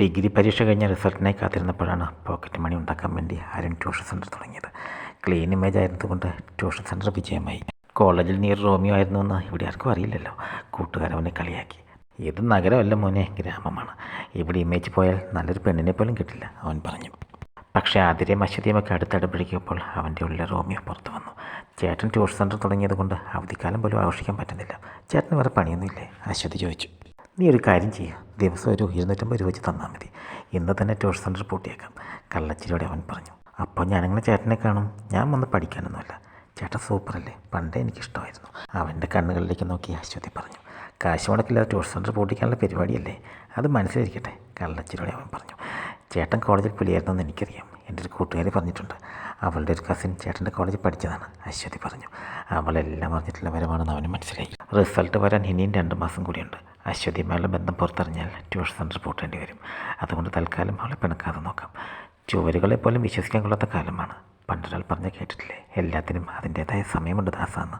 Degree പരീക്ഷ കഴിഞ്ഞ റിസൾട്ടിനായി കാത്തിരുന്നപ്പോഴാണ് pocket money ഉണ്ടാക്കാൻ വേണ്ടി ആരും ട്യൂഷൻ സെന്റർ തുടങ്ങിയത്. ക്ലീൻ ഇമേജ് ആയിരുന്നതുകൊണ്ട് ട്യൂഷൻ സെന്റർ വിജയമായി. കോളേജിൽ നിയർ റോമിയോ ആയിരുന്നു എന്ന് ഇവിടെ ആർക്കും അറിയില്ലല്ലോ. കൂട്ടുകാരവനെ കളിയാക്കി. ഇത് നഗരമല്ല മോനെ ഗ്രാമമാണ്. ഇവിടെ ഇമേജ് പോയാൽ നല്ലൊരു പെണ്ണിനെ പോലും കിട്ടില്ല അവൻ പറഞ്ഞു. പക്ഷേ ആതിരയും അശ്വതിയുമൊക്കെ അടുത്തടപിടിക്കുമ്പോൾ അവന്റെ ഉള്ളിലെ റോമിയോ പുറത്തു വന്നു. ചേട്ടൻ ട്യൂഷൻ സെന്റർ തുടങ്ങിയത് കൊണ്ട് അവധിക്കാലം പോലും ആഘോഷിക്കാൻ പറ്റുന്നില്ല. ചേട്ടന് വേറെ പണിയൊന്നുമില്ലേ? അശ്വതി ചോദിച്ചു. നീ ഒരു കാര്യം ചെയ്യുക ദിവസം ഒരു ഇരുന്നൂറ്റമ്പത് രൂപ വെച്ച് തന്നാൽ മതി. ഇന്ന് തന്നെ ട്യൂഷൻ സെന്റർ പൂട്ടിയേക്കാം. കള്ളച്ചിരിയോടെ അവൻ പറഞ്ഞു. അപ്പോൾ ഞാനങ്ങനെ ചേട്ടനെ കാണും? ഞാൻ വന്ന് പഠിക്കാനൊന്നുമില്ല. ചേട്ടൻ സൂപ്പറല്ലേ? പണ്ടേ എനിക്കിഷ്ടമായിരുന്നു. അവന്റെ കണ്ണുകളിലേക്ക് നോക്കി അശ്വതി പറഞ്ഞു. കാശ് മുടക്കില്ലാതെ ട്യൂഷൻ സെന്റർ പൂട്ടിക്കാനുള്ള പരിപാടിയല്ലേ? അത് മനസ്സിലിരിക്കട്ടെ കള്ളച്ചിരിയോടെ അവൻ പറഞ്ഞു. ചേട്ടൻ കോളേജിൽ പുലിയായിരുന്നെന്ന് എനിക്കറിയാം. എന്റെ ഒരു കൂട്ടുകാരി പറഞ്ഞിട്ടുണ്ട്. അവളുടെ ഒരു കസിൻ ചേട്ടന്റെ കോളേജിൽ പഠിച്ചതാണ് അശ്വതി പറഞ്ഞു. അവളെല്ലാം അറിഞ്ഞിട്ടുള്ള വരവാണെന്ന് അവന് മനസ്സിലായി. റിസൾട്ട് വരാൻ ഇനിയും രണ്ട് മാസം കൂടിയുണ്ട്. അശ്വതിയുമായുള്ള ബന്ധം പുറത്തറിഞ്ഞാൽ ട്യൂഷൻ സെന്റർ പോട്ടേണ്ടി വരും. അതുകൊണ്ട് തൽക്കാലം അവളെ പിണക്കാതെ നോക്കാം. ചുവരുകളെ പോലും വിശ്വസിക്കാൻ കൊള്ളാത്ത കാലമാണ്. പണ്ടൊരാൾ പറഞ്ഞ കേട്ടിട്ടില്ലേ? എല്ലാത്തിനും അതിന്റേതായ സമയമുണ്ട് ദാസാന്ന്.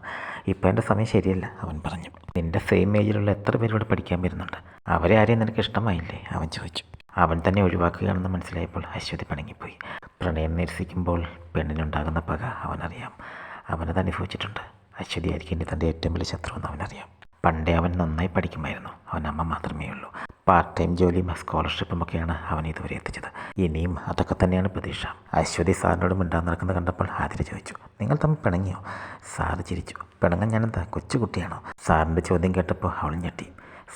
ഇപ്പം എന്റെ സമയം ശരിയല്ല അവൻ പറഞ്ഞു. നിന്റെ സെയിം ഏജിലുള്ള എത്ര പേര് ഇവിടെ പഠിക്കാൻ വരുന്നുണ്ട്? അവരെ ആരെയും നിനക്ക് ഇഷ്ടമായില്ലേ? അവൻ ചോദിച്ചു. അവൻ തന്നെ ഒഴിവാക്കുകയാണെന്ന് മനസ്സിലായപ്പോൾ അശ്വതി പിണങ്ങിപ്പോയി. പ്രണയം നിരസിക്കുമ്പോൾ പെണ്ണിനുണ്ടാകുന്ന പക അവനറിയാം. അവനത് അനുഭവിച്ചിട്ടുണ്ട്. അശ്വതി ആയിരിക്കും തന്റെ ഏറ്റവും വലിയ ശത്രുവെന്ന് അവനറിയാം. പണ്ടേ അവൻ നന്നായി പഠിക്കുമായിരുന്നു. അവൻ അമ്മ മാത്രമേ ഉള്ളൂ. പാർട്ട് ടൈം ജോലിയും സ്കോളർഷിപ്പും ഒക്കെയാണ് അവൻ ഇതുവരെ എത്തിച്ചത്. ഇനിയും അതൊക്കെ തന്നെയാണ് പ്രതീക്ഷ. അശ്വതി സാറിനോട് മിണ്ടാൻ നടക്കുന്നത് കണ്ടപ്പോൾ ആതിര ചോദിച്ചു നിങ്ങൾ തമ്മിൽ പിണങ്ങിയോ? സാറ് ചിരിച്ചു. പിണങ്ങാൻ ഞാനെന്താ കൊച്ചുകുട്ടിയാണോ? സാറിന്റെ ചോദ്യം കേട്ടപ്പോൾ അവൾ ഞെട്ടി.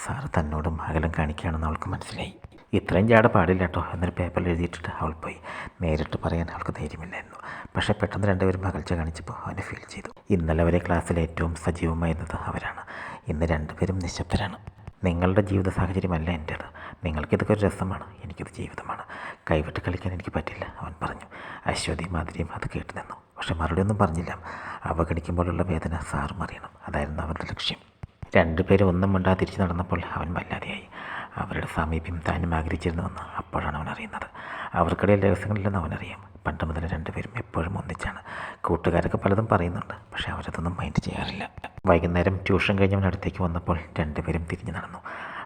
സാർ തന്നോടും അകലം കാണിക്കുകയാണെന്ന് അവൾക്ക് മനസ്സിലായി. ഇത്രയും ചാട പാടില്ല കേട്ടോ എന്നൊരു പേപ്പറിൽ എഴുതിയിട്ടിട്ട് അവൾ പോയി. നേരിട്ട് പറയാൻ അവൾക്ക് ധൈര്യമില്ലായിരുന്നു. പക്ഷേ പെട്ടെന്ന് രണ്ടുപേരും അകൽച്ച കാണിച്ചപ്പോൾ അവനെ ഫീൽ ചെയ്തു. ഇന്നലെ വരെ ക്ലാസ്സിൽ ഏറ്റവും സജീവമായിരുന്നത് അവരാണ്. ഇന്ന് രണ്ടുപേരും നിശബ്ദരാണ്. നിങ്ങളുടെ ജീവിത സാഹചര്യമല്ല എന്റേത് നിങ്ങൾക്കിതൊക്കെ ഒരു രസമാണ്. എനിക്കിത് ജീവിതമാണ്. കൈവിട്ട് കളിക്കാൻ എനിക്ക് പറ്റില്ല അവൻ പറഞ്ഞു. അശ്വതി മാതിരിയും അത് കേട്ടു നിന്നു. പക്ഷെ മറുപടി ഒന്നും പറഞ്ഞില്ല. അവഗണിക്കുമ്പോഴുള്ള വേദന സാറും അറിയണം അതായിരുന്നു അവരുടെ ലക്ഷ്യം. രണ്ടുപേരും ഒന്നും മിണ്ടാതിരിച്ച് നടന്നപ്പോൾ അവൻ വല്ലാതെയായി. അവരുടെ സാമീപ്യം താനും ആഗ്രഹിച്ചിരുന്നുവെന്ന് അപ്പോഴാണ് അവൻ അറിയുന്നത്. അവർക്കിടയിൽ രഹസ്യങ്ങളില്ലെന്ന് അവനറിയാം. പണ്ട് മുതൽ കൂട്ടുകാരൊക്കെ പലതും പറയുന്നുണ്ട്. പക്ഷേ അവരതൊന്നും മൈൻഡ് ചെയ്യാറില്ല. വൈകുന്നേരം ട്യൂഷൻ കഴിഞ്ഞവൻ അടുത്തേക്ക് വന്നപ്പോൾ രണ്ടുപേരും തിരിഞ്ഞു നടന്നു.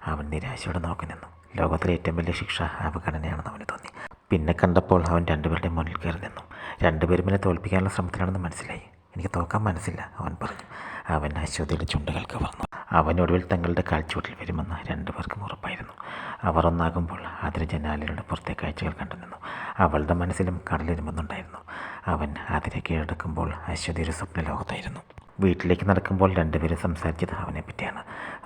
അവൻ നിരാശയോടെ നോക്കി നിന്നു. ലോകത്തിലെ ഏറ്റവും വലിയ ശിക്ഷ അവഗണനയാണെന്ന് അവന് തോന്നി. പിന്നെ കണ്ടപ്പോൾ അവൻ രണ്ടുപേരുടെ മുന്നിൽ കയറി നിന്നു. രണ്ടുപേരും എന്നെ തോൽപ്പിക്കാനുള്ള ശ്രമത്തിലാണെന്ന് മനസ്സിലായി. എനിക്ക് തോക്കാൻ മനസ്സില്ല അവൻ പറഞ്ഞു. അവൻ അശ്വതിയുടെ ചുണ്ടുകൾ കവർന്നു അവനൊടുവിൽ തങ്ങളുടെ കാഴ്ചവട്ടിൽ വരുമെന്ന് രണ്ടുപേർക്കും ഉറപ്പായിരുന്നു. അവർ ഒന്നാകുമ്പോൾ അതിന് ജനാലയുടെ പുറത്തെ കാഴ്ചകൾ കണ്ടു നിന്നു അവളുടെ മനസ്സിലും കടലിരുമെന്നുണ്ടായിരുന്നു അവൻ അതിരെ കീഴടക്കുമ്പോൾ അശ്വതി ഒരു സ്വപ്നലോകത്തായിരുന്നു. വീട്ടിലേക്ക് നടക്കുമ്പോൾ രണ്ടുപേരും സംസാരിച്ചത് അവനെ പറ്റിയാണ്.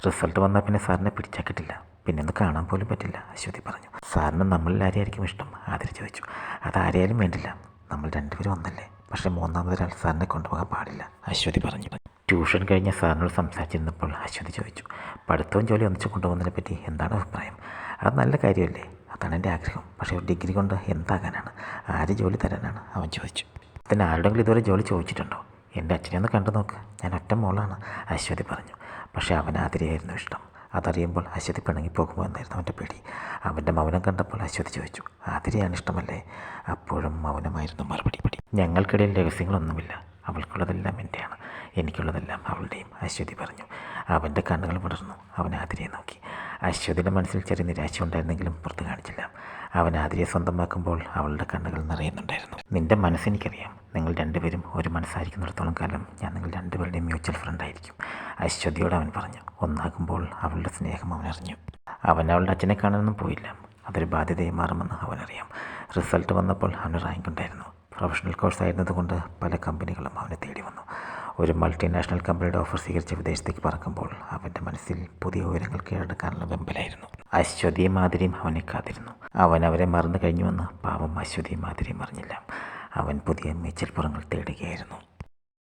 റിസൾട്ട് വന്നാൽ പിന്നെ സാറിനെ പിടിച്ചാക്കിട്ടില്ല പിന്നെ ഒന്ന് കാണാൻ പോലും പറ്റില്ല അശ്വതി പറഞ്ഞു. സാറിന് നമ്മളിൽ ആരെയായിരിക്കും ഇഷ്ടം? ആതിരി ചോദിച്ചു. അതാരെയാലും വേണ്ടില്ല. നമ്മൾ രണ്ടുപേരും ഒന്നല്ലേ? പക്ഷേ മൂന്നാമതൊരാൾ സാറിനെ കൊണ്ടുപോകാൻ പാടില്ല അശ്വതി പറഞ്ഞു. ട്യൂഷൻ കഴിഞ്ഞ സാറിനോട് സംസാരിച്ചിരുന്നപ്പോൾ അശ്വതി ചോദിച്ചു പഠിത്തവും ജോലി ഒന്നിച്ച് കൊണ്ടുപോകുന്നതിനെ പറ്റി എന്താണ് അഭിപ്രായം? അത് നല്ല കാര്യമല്ലേ? അതാണ് എന്റെ ആഗ്രഹം. പക്ഷേ ഒരു ഡിഗ്രി കൊണ്ട് എന്താകാനാണ്? ആര് ജോലി തരാനാണ്? അവൻ ചോദിച്ചു. പിന്നെ ആരുടെങ്കിലും ഇതുവരെ ജോലി ചോദിച്ചിട്ടുണ്ടോ? എന്റെ അച്ഛനെ ഒന്ന് കണ്ടു നോക്ക്. ഞാൻ ഒറ്റ മോളാണ് അശ്വതി പറഞ്ഞു. പക്ഷേ അവൻ ആതിരയായിരുന്നു ഇഷ്ടം. അതറിയുമ്പോൾ അശ്വതി പിണങ്ങിപ്പോകുമോ എന്നായിരുന്നു അവന്റെ പേടി. അവന്റെ മൗനം കണ്ടപ്പോൾ അശ്വതി ചോദിച്ചു ആതിരയാണ് ഇഷ്ടമല്ലേ? അപ്പോഴും മൗനമായിരുന്നു മറുപടി പടി. ഞങ്ങൾക്കിടയിൽ രഹസ്യങ്ങളൊന്നുമില്ല. അവൾക്കുള്ളതെല്ലാം എന്റെയാണ്. എനിക്കുള്ളതെല്ലാം അവളുടെയും അശ്വതി പറഞ്ഞു. അവന്റെ കണ്ണുകൾ വിടർന്നു അവൻ ആതിരയെ നോക്കി. അശ്വതിയുടെ മനസ്സിൽ ചെറിയ നിരാശ ഉണ്ടായിരുന്നെങ്കിലും പുറത്ത് കാണിച്ചില്ല. അവൻ ആതിരയെ സ്വന്തമാക്കുമ്പോൾ അവളുടെ കണ്ണുകൾ നിറയുന്നുണ്ടായിരുന്നു. നിന്റെ മനസ്സെനിക്കറിയാം നിങ്ങൾ രണ്ടുപേരും ഒരു മനസ്സായിരിക്കുന്നിടത്തോളം കാലം ഞാൻ നിങ്ങൾ രണ്ടുപേരുടെയും മ്യൂച്വൽ ഫ്രണ്ടായിരിക്കും അശ്വതിയോട് അവൻ പറഞ്ഞു. ഒന്നാകുമ്പോൾ അവളുടെ സ്നേഹം അവൻ അറിഞ്ഞു. അവൻ അവളുടെ അച്ഛനെ കാണാനൊന്നും പോയില്ല. അതൊരു ബാധ്യതയെ മാറുമെന്ന് അവനറിയാം റിസൾട്ട് വന്നപ്പോൾ അവന് റാങ്ക് ഉണ്ടായിരുന്നു. പ്രൊഫഷണൽ കോഴ്സ് ആയിരുന്നതുകൊണ്ട് പല കമ്പനികളും അവനെ തേടി വന്നു. ഒരു മൾട്ടിനാഷണൽ കമ്പനിയുടെ ഓഫർ സ്വീകരിച്ച് വിദേശത്തേക്ക് പറക്കുമ്പോൾ അവന്റെ മനസ്സിൽ പുതിയ ഉയരങ്ങൾ കീഴടക്കാനുള്ള വെമ്പലായിരുന്നു. അശ്വതിയും മാതിരിയും അവനെ കാത്തിരുന്നു. അവൻ അവരെ മറന്നു കഴിഞ്ഞുവെന്ന് പാവം അശ്വതിയും മാതിരിയും അറിഞ്ഞില്ല. അവൻ പുതിയ മേച്ചിൽപ്പുറങ്ങൾ തേടുകയായിരുന്നു.